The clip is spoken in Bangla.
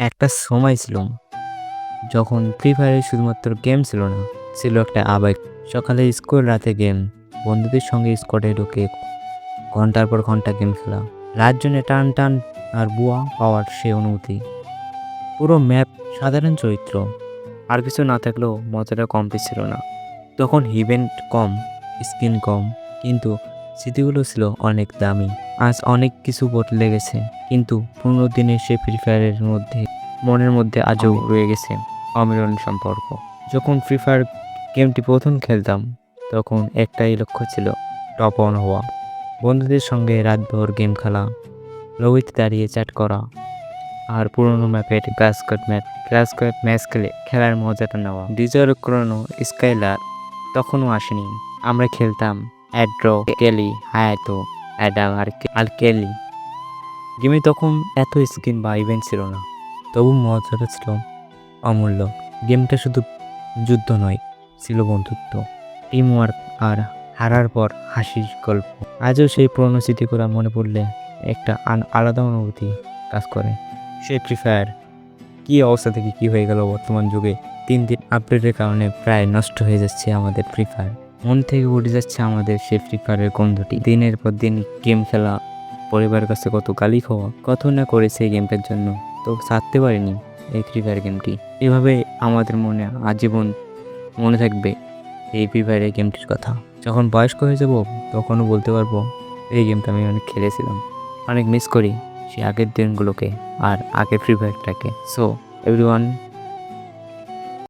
একটা সময় ছিল যখন ফ্রি ফায়ারে শুধুমাত্র গেম ছিল না, ছিল একটা আবেগ। সকালে স্কুল রাতে গেম বন্ধুদের সঙ্গে স্কোয়াডে ঢুকে ঘণ্টার পর ঘণ্টা গেম খেলা। রাত জন্য টান টান আর বুয়া পাওয়ার সে অনুভূতি। পুরো ম্যাপ সাধারণ চরিত্র, আর কিছু না থাকলেও মজাটা কম ছিল না। তখন ইভেন্ট কম স্কিন কম, কিন্তু স্মৃতিগুলো ছিল অনেক দামি। আজ অনেক কিছু বদলে গেছে, কিন্তু পুরনো দিনের সে ফ্রি ফায়ারের মধ্যে, মনের মধ্যে আজও রয়ে গেছে অমিলন সম্পর্ক। যখন ফ্রি ফায়ার গেমটি প্রথম খেলতাম, তখন একটাই লক্ষ্য ছিল টপ অন হওয়া। বন্ধুদের সঙ্গে রাতভর গেম খেলা লবিতে দাঁড়িয়ে চ্যাট করা, আর পুরোনো ম্যাপের গ্রাস কাট ম্যাচ গ্রাস কাট ম্যাচ খেলে খেলার মজাটা নেওয়া। ডিজার ক্রোনো স্কাইলার তখনও আসেনি, আমরা খেলতাম অ্যাড্রো কেলি হায়াতো অ্যাডাম আর আর কেলি। গেমে তখন এত স্কিন বা ইভেন্ট ছিল না, তবু মজাটা ছিল অমূল্য। গেমটা শুধু যুদ্ধ নয়, ছিল বন্ধুত্ব টিম ওয়ার্ক আর হারার পর হাসির গল্প। আজও সেই পুরনো স্মৃতিগুলো মনে পড়লে একটা আলাদা অনুভূতি কাজ করে। সেই ফ্রি ফায়ার কী অবস্থা থেকে কী হয়ে গেল বর্তমান যুগে? তিন দিন আপডেটের কারণে প্রায় নষ্ট হয়ে যাচ্ছে আমাদের ফ্রি ফায়ার মন থেকে উঠে যাচ্ছে আমাদের সেই ফ্রি ফায়ারের গন্ধটি। দিনের পর দিন গেম খেলা, পরিবারের কাছে কত গালি খাওয়া, কত না করেছে এই গেমটার জন্য, তো ছাড়তে পারিনি এই ফ্রি ফায়ার গেমটি এভাবে আমাদের মনে আজীবন মনে থাকবে এই ফ্রি ফায়ারের গেমটির কথা। যখন বয়স্ক হয়ে যাব, তখনও বলতে পারব, এই গেমটা আমি অনেক খেলেছিলাম। অনেক মিস করি সেই আগের দিনগুলোকে আর আগের ফ্রি ফায়ারটাকে সো এভরিওয়ান